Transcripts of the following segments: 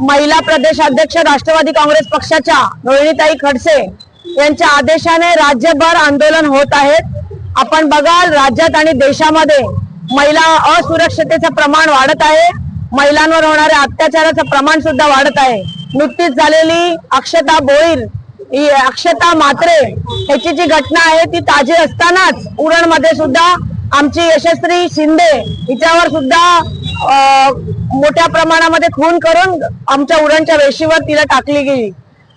महिला प्रदेशाध्यक्ष राष्ट्रवादी काँग्रेस पक्षाच्या रोहिणीताई खडसे यांच्या आदेशाने राज्यभर आंदोलन होत आहेत आपण बघाल राज्यात आणि देशामध्ये महिला असुरक्षतेचं प्रमाण वाढत आहे. महिलांवर होणाऱ्या अत्याचाराचं प्रमाण सुद्धा वाढत आहे. नुकतीच झालेली अक्षता बोईर ही अक्षता मात्रे ह्याची जी घटना आहे ती ताजी असतानाच उरणमध्ये सुद्धा आमची यशस्वी शिंदे हिच्यावर सुद्धा मोठ्या प्रमाणामध्ये खून करून आमच्या उरणच्या वेशीवर तिला टाकली गेली.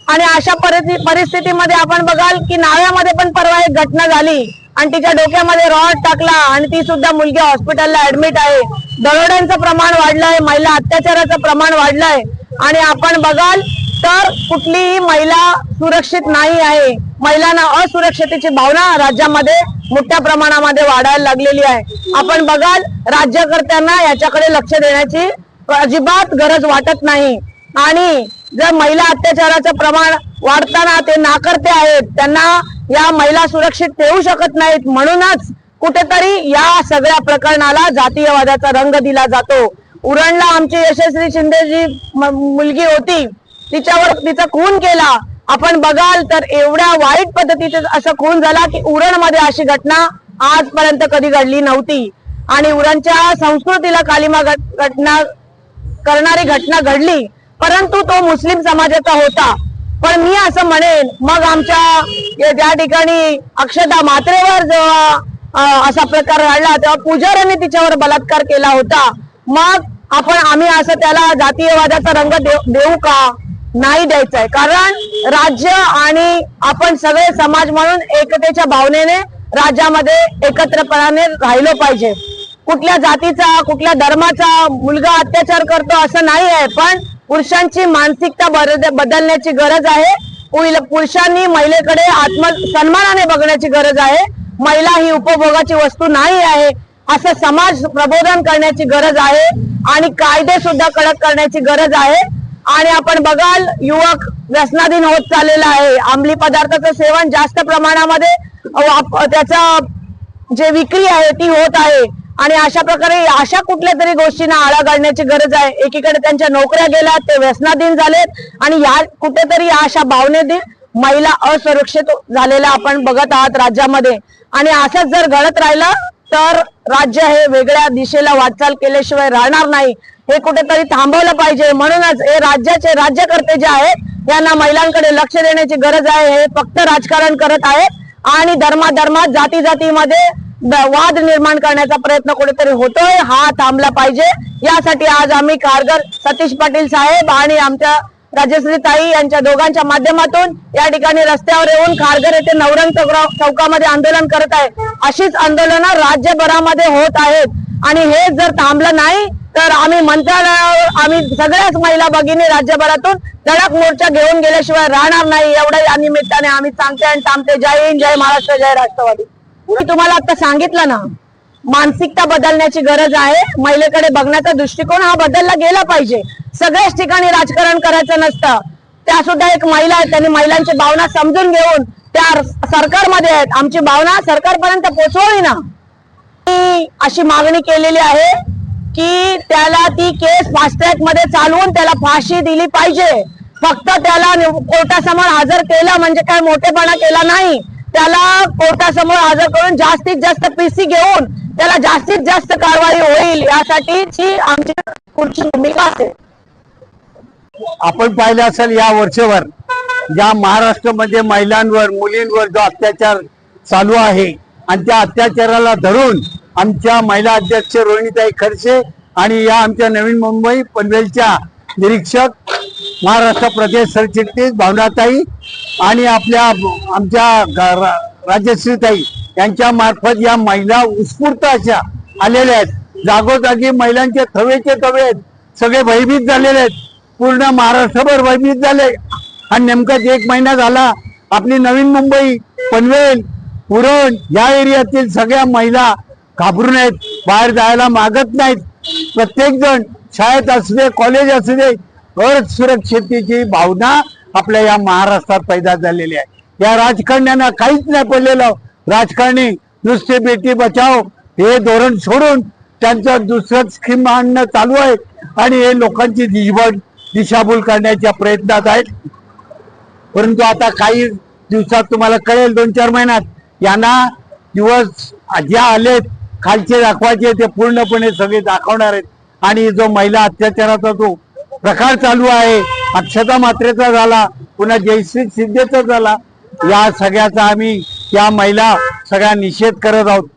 आणि अशा परिस्थिती परिस्थितीमध्ये आपण बघाल की नाव्यामध्ये पण परवा एक घटना झाली. आणि तिच्या डोक्यामध्ये रॉड टाकला आणि ती सुद्धा मुलगी हॉस्पिटलला ऍडमिट आहे. दरोड्यांचं प्रमाण वाढलंय महिला अत्याचाराचं प्रमाण वाढलंय. आणि आपण बघाल तर कुठलीही महिला सुरक्षित नाही आहे. महिलांना असुरक्षतेची भावना राज्यामध्ये मोठ्या प्रमाणामध्ये वाढायला लागलेली आहे. आपण बघाल राज्यकर्त्यांना याच्याकडे लक्ष देण्याची अजिबात गरज वाटत नाही. आणि जर महिला अत्याचाराचं प्रमाण वाढताना ते नाकर्ते आहेत त्यांना या महिला सुरक्षित ठेवू शकत नाहीत. म्हणूनच कुठेतरी या सगळ्या प्रकरणाला जातीयवादाचा रंग दिला जातो. उरणला आमची यशस्वी शिंदे जी मुलगी होती. तिच्यावर तिचा खून केला. आपण बघाल तर एवढ्या वाईट पद्धतीचे असं खून झाला की उरणमध्ये अशी घटना आजपर्यंत कधी घडली नव्हती. आणि उरणच्या संस्कृतीला कालिमा घट- घटना करणारी घटना घडली. परंतु तो मुस्लिम समाजाचा होता. पण मी असं म्हणेन मग आमच्या ज्या ठिकाणी अक्षता मात्रेवर जेव्हा असा प्रकार घडला तेव्हा पुजाऱ्यांनी तिच्यावर बलात्कार केला होता. मग आपण आम्ही असं त्याला जातीयवादाचा रंग देऊ देऊ का? नाही द्यायचा आहे कारण राज्य आणि आपण सगळे समाज म्हणून एकतेच्या भावनेने राज्यामध्ये एकत्रपणाने राहिलो पाहिजे. कुठल्या जातीचा कुठल्या धर्माचा मुलगा अत्याचार करतो असं नाही आहे पण पुरुषांची मानसिकता बद- बदलण्याची गरज आहे. पुरुषांनी महिलेकडे आत्म सन्मानाने बघण्याची गरज आहे. महिला ही उपभोगाची वस्तू नाही आहे. असं समाज प्रबोधन करण्याची गरज आहे. आणि कायदे सुद्धा कडक करण्याची गरज आहे. आणि आपण बघाल युवक व्यसनाधीन होत चाललेला आहे. अंमली पदार्थाचं सेवन जास्त प्रमाणामध्ये वाप- त्याचा जे विक्री आहे ती होत आहे. आणि अशा प्रकारे अशा कुठल्या तरी गोष्टींना आळा घालण्याची गरज आहे. एकीकडे त्यांच्या नोकऱ्या गेल्या ते व्यसनाधीन झालेत. आणि या कुठेतरी या अशा भावनेतील महिला असुरक्षित झालेल्या आपण बघत आहात राज्यामध्ये. आणि असंच जर घडत राहिलं तर राज्य हे वेगळ्या दिशेला वाटचाल केल्याशिवाय राहणार नाही. हे कुठेतरी थांबवलं पाहिजे. म्हणूनच हे राज्याचे राज्यकर्ते जे आहेत यांना महिलांकडे लक्ष देण्याची गरज आहे. हे फक्त राजकारण करत आहेत. आणि धर्माधर्मात जाती जातीमध्ये वाद निर्माण करण्याचा प्रयत्न कुठेतरी होतोय हा थांबला पाहिजे. यासाठी आज आम्ही कारगर सतीश पाटील साहेब आणि आमच्या राजश्री ताई यांच्या दोघांच्या माध्यमातून या ठिकाणी रस्त्यावर येऊन खारघर येथे नवरंग चौकामध्ये आंदोलन करत आहे. अशीच आंदोलनं राज्यभरामध्ये होत आहेत. आणि हे जर थांबलं नाही तर आम्ही मंत्रालयावर आम्ही सगळ्याच महिला भगिनी राज्यभरातून धडक मोर्चा घेऊन गेल्याशिवाय राहणार नाही. एवढं या निमित्ताने आम्ही सांगते आणि थांबते. जय हिंद जय महाराष्ट्र जय राष्ट्रवादी. मी तुम्हाला आता सांगितलं ना मानसिकता बदलण्याची गरज आहे. महिलेकडे बघण्याचा दृष्टिकोन हा बदलला गेला पाहिजे. सगळ्याच ठिकाणी राजकारण करायचं नसतं. त्या सुद्धा एक महिला आहेत त्यांनी महिलांची भावना समजून घेऊन त्या सरकारमध्ये आहेत. आमची भावना सरकारपर्यंत पोहोचवावी ना. मी अशी मागणी केलेली आहे की त्याला ती केस फास्ट ट्रॅकमध्ये चालवून त्याला फाशी दिली पाहिजे. फक्त त्याला कोर्टासमोर हजर केलं म्हणजे काय मोठेपणा केला नाही. त्याला कोर्टासमोर हजर करून जास्तीत जास्त पीसी घेऊन त्याला जास्तीत जास्त कारवाई होईल यासाठीची आमची पुढची भूमिका असेल आपण पाहिलं असेल या वर्षभर ज्या महाराष्ट्रामध्ये महिलांवर मुलींवर जो अत्याचार चालू आहे आणि त्या अत्याचाराला धरून आमच्या महिला अध्यक्ष रोहिणीताई खडसे आणि या आमच्या नवीन मुंबई पनवेलच्या निरीक्षक महाराष्ट्र प्रदेश सरचिटणीस भावनाताई आणि आपल्या आमच्या गा- रा- राजश्रीताई यांच्या मार्फत या महिला उत्स्फूर्त अशा आलेल्या आहेत. जागोजागी महिलांचे थवेचे थवे आहेत. सगळे भयभीत झालेले आहेत. पूर्ण महाराष्ट्रभर भयभीत झाले. आणि नेमकाच एक महिना झाला आपली नवीन मुंबई पनवेल पुरण या एरियातील सगळ्या महिला घाबरून आहेत. बाहेर जायला मागत नाहीत. प्रत्येक जण शाळेत असू दे कॉलेज असू दे सुरक्षितेची भावना आपल्या या महाराष्ट्रात पैदा झालेली आहे. या राजकारण्यांना काहीच नाही पडलेलं. राजकारणी नुसते बेटी बचाव हे धोरण सोडून त्यांचं दुसरं स्कीम आणणं चालू आहे आणि हे लोकांची दिशभर दिशाभूल करण्याच्या प्रयत्नात आहेत. परंतु आता काही दिवसात तुम्हाला कळेल दोन चार महिन्यात यांना दिवस ज्या आलेत खालचे दाखवायचे ते पूर्णपणे सगळे दाखवणार आहेत. आणि जो महिला अत्याचाराचा जो प्रकार चालू आहे अक्षता मात्रेचा झाला पुन्हा जयश्री सिद्धेचा झाला या सगळ्याचा आम्ही या महिला सगळ्या निषेध करत आहोत.